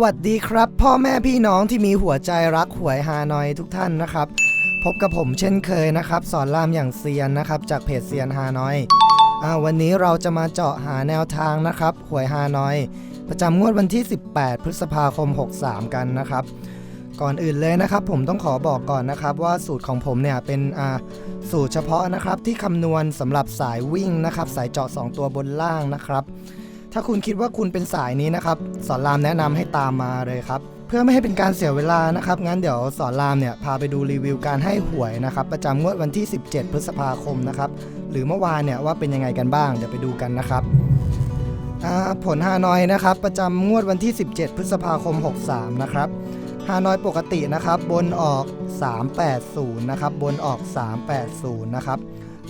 วัสดีครับ พ่อแม่พี่น้องที่มีหัวใจรักหวยฮานอยทุกท่านนะครับ พบกับผมเช่นเคยนะครับ สอนรามอย่างเซียนนะครับ จากเพจเซียนฮานอยอ่าวันนี้เราจะมาเจาะหาแนวทางนะครับหวยฮานอย ประจำงวดวันที่ 18 พฤษภาคม 63 กันนะครับ ก่อนอื่นเลยนะครับ ผมต้องขอบอกก่อนนะครับว่าสูตรของผมเนี่ยเป็นอ่าสูตรเฉพาะนะครับที่คำนวณสำหรับสายวิ่งนะครับ สายเจาะ 2 ตัวบนล่างนะครับ ถ้าคุณคิดว่าคุณเป็นสายนี้นะครับ สอนรามแนะนำให้ตามมาเลยครับ เพื่อไม่ให้เป็นการเสียเวลานะครับ งั้นเดี๋ยวสอนรามเนี่ยพาไปดูรีวิวการให้หวยนะครับ ประจำงวดวันที่ 17 พฤษภาคมนะครับ หรือเมื่อวานเนี่ยว่าเป็นยังไงกันบ้าง เดี๋ยวไปดูกันนะครับผลฮานอยนะครับ ประจำงวดวันที่ 17 พฤษภาคม 63 นะครับฮานอยปกตินะครับ บนออก 380 นะครับ บนออก 380 นะครับ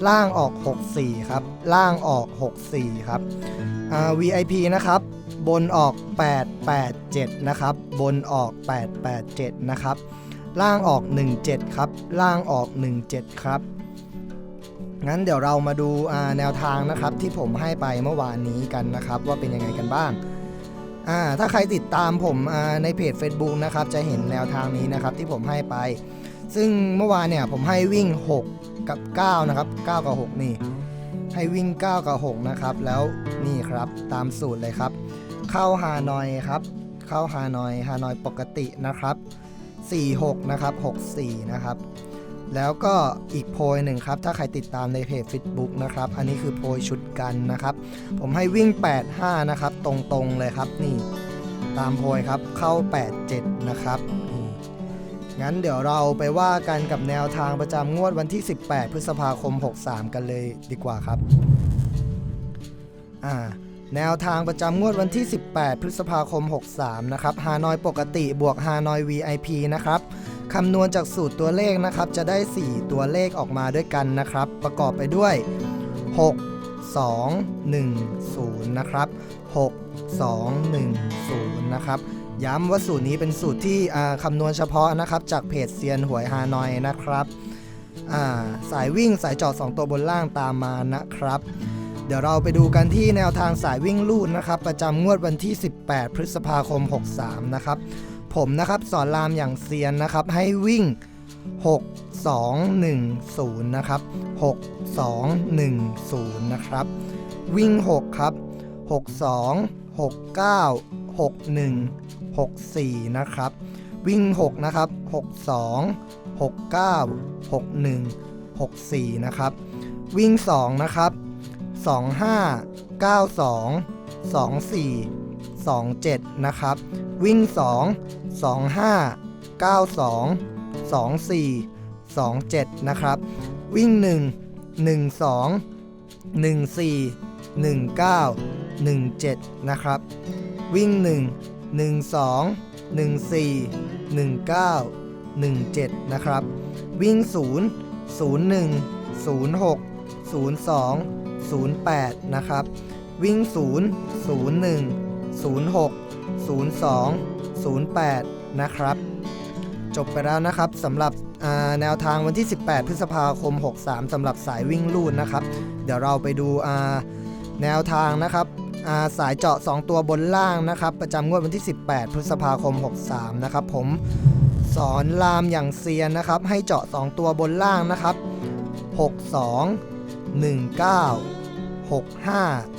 ล่างออก 64 ครับ ล่างออก 64 ครับ VIP นะครับ บนออก 887 นะครับ บนออก 887 นะครับ ล่างออก 17 ครับ ล่างออก 17 ครับ งั้นเดี๋ยวเรามาดูาแนวทางนะครับที่ผมให้ไปเมื่อวานนี้กันนะครับ ว่าเป็นยังไงกันบ้างาถ้าใครติดตามผมในเพจ Facebook นะครับ จะเห็นแนวทางนี้นะครับที่ผมให้ไป ซึ่งเมื่อวานเนี่ยผมให้วิ่ง 6 กับ 9 นะครับ 9 กับ 6 นี่ ให้วิ่ง 9 กับ 6 นะครับ แล้วนี่ครับตามสูตรเลยครับ เข้าฮานอยครับ เข้าฮานอยฮานอยปกตินะครับ 46 นะครับ 64 นะครับ แล้วก็อีกโพยหนึ่งครับ ถ้าใครติดตามในเพจ Facebook นะครับ อันนี้คือโพยชุดกันนะครับ ผมให้วิ่ง 85 นะครับ ตรงๆเลยครับนี่ ตามโพยครับเข้า 87 นะครับนี่ งั้นเดี๋ยวเราไปว่ากันกับแนวทางประจำงวดวันที่ 18 พฤษภาคม 63 กันเลยดีกว่าครับอ่าแนวทางประจำงวดวันที่ 18 พฤษภาคม 63 นะครับฮานอยปกติบวกฮานอย VIP นะครับคำนวณจากสูตรตัวเลขนะครับ จะได้ 4 ตัวเลขออกมาด้วยกันนะครับ ประกอบไปด้วย 6 2 1 0 นะครับ 6 2 1 0 นะครับ ย้ำว่าสูตรนี้เป็นสูตรที่อ่าคำนวณเฉพาะนะครับ จากเพจเซียนหวยฮานอยนะครับาสายวิ่งสายจอด 2 ตัวบนล่างตามมานะครับ เดี๋ยวเราไปดูกันที่แนวทางสายวิ่งลูดนะครับ ประจำงวดวันที่ 18 พฤษภาคม 63 นะครับ ผมนะครับสอนรามอย่างเซียนนะครับ ให้วิ่ง 6 2 1 0 นะครับ 6 2 1 0 นะครับ วิ่ง 6 ครับ 6 2 6 9 6 1 6 4 นะครับ วิ่ง 6 นะครับ 6 2 6 9 6 1 6 4 นะครับ วิ่ง 2 นะครับ 25 92 24 27 นะครับ วิ่ง 2 25 92 24 27 นะครับ วิ่ง 1 12 14 19 17 นะครับ วิ่ง 1 12 14 19 17 นะครับ วิ่ง 0 01 06 02 08 นะครับ วิ่ง 0 01 06 02 08 นะครับ จบไปแล้วนะครับสำหรับแนวทางวันที่ 18 พฤษภาคม 63สำหรับสายวิ่งลูดนะครับ เดี๋ยวเราไปดูอ่า แนวทางนะครับาสายเจาะ 2 ตัวบนล่างนะครับประจำงวดวันที่ 18 พฤษภาคม 63 นะครับผมสอนรามอย่างเซียนนะครับ ให้เจาะ 2 ตัวบนล่างนะครับ 62 19 65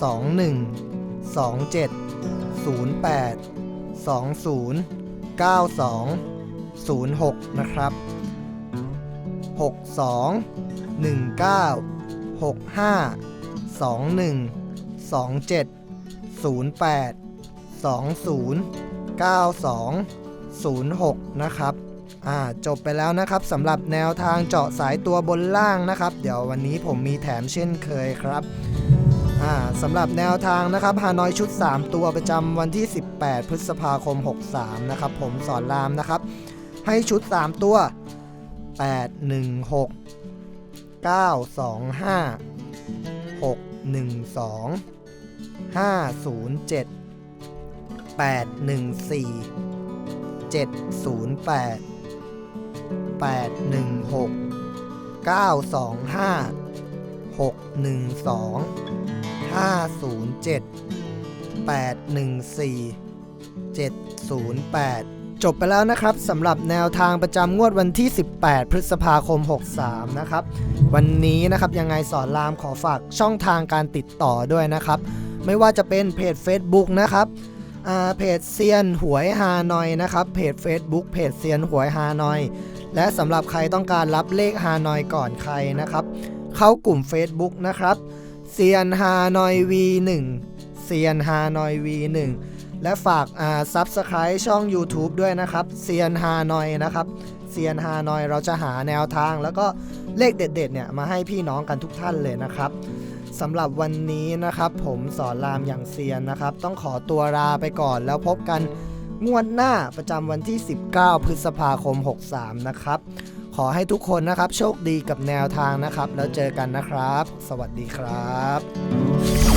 21 27 08 20 92 06 นะครับ 62 19 65 21 27 08 20 92 06 นะครับอ่าจบไปแล้วนะครับสำหรับแนวทางเจาะสายตัวบนล่างนะครับ เดี๋ยววันนี้ผมมีแถมเช่นเคยครับอ่าสำหรับแนวทางนะครับฮานอยชุด 3 ตัวประจำวันที่ 18 พฤษภาคม 63 นะครับ ผมสอนรามนะครับ ให้ชุด 3 ตัว 8 1 6 9 2 5 6 1 2 5 0 7 8 1 4 7 0 8 8 1 6 9 2 5 6 1 2 507 814 708 จบไปแล้วนะครับสำหรับแนวทางประจำงวดวันที่ 18 พฤษภาคม 63 นะครับ วันนี้นะครับยังไงสอนรามขอฝากช่องทางการติดต่อด้วยนะครับ ไม่ว่าจะเป็นเพจ Facebook นะครับเพจเซียนหวยฮานอยนะครับ เพจ Facebook เพจเซียนหวยฮานอย และสำหรับใครต้องการรับเลขฮานอยก่อนใครนะครับ เข้ากลุ่ม Facebook นะครับเซียนฮานอย V1 เซียนฮานอย V1 และฝากอ่าซับสไคร b ์ช่อง YouTube ด้วยนะครับเซียนฮานอยนะครับเซียนฮานอยเราจะหาแนวทาง แล้วก็เลขเด็ดๆเนี่ยมาให้พี่น้องกันทุกท่านเลยนะครับสำหรับวันนี้นะครับ ผมสอนรามอย่างเซียนนะครับ ต้องขอตัวลาไปก่อนแล้วพบกันงวดหน้าประจำวันที่ 19 พฤษภาคม 63 นะครับ ขอให้ทุกคนนะครับ โชคดีกับแนวทางนะครับ แล้วเจอกันนะครับ สวัสดีครับ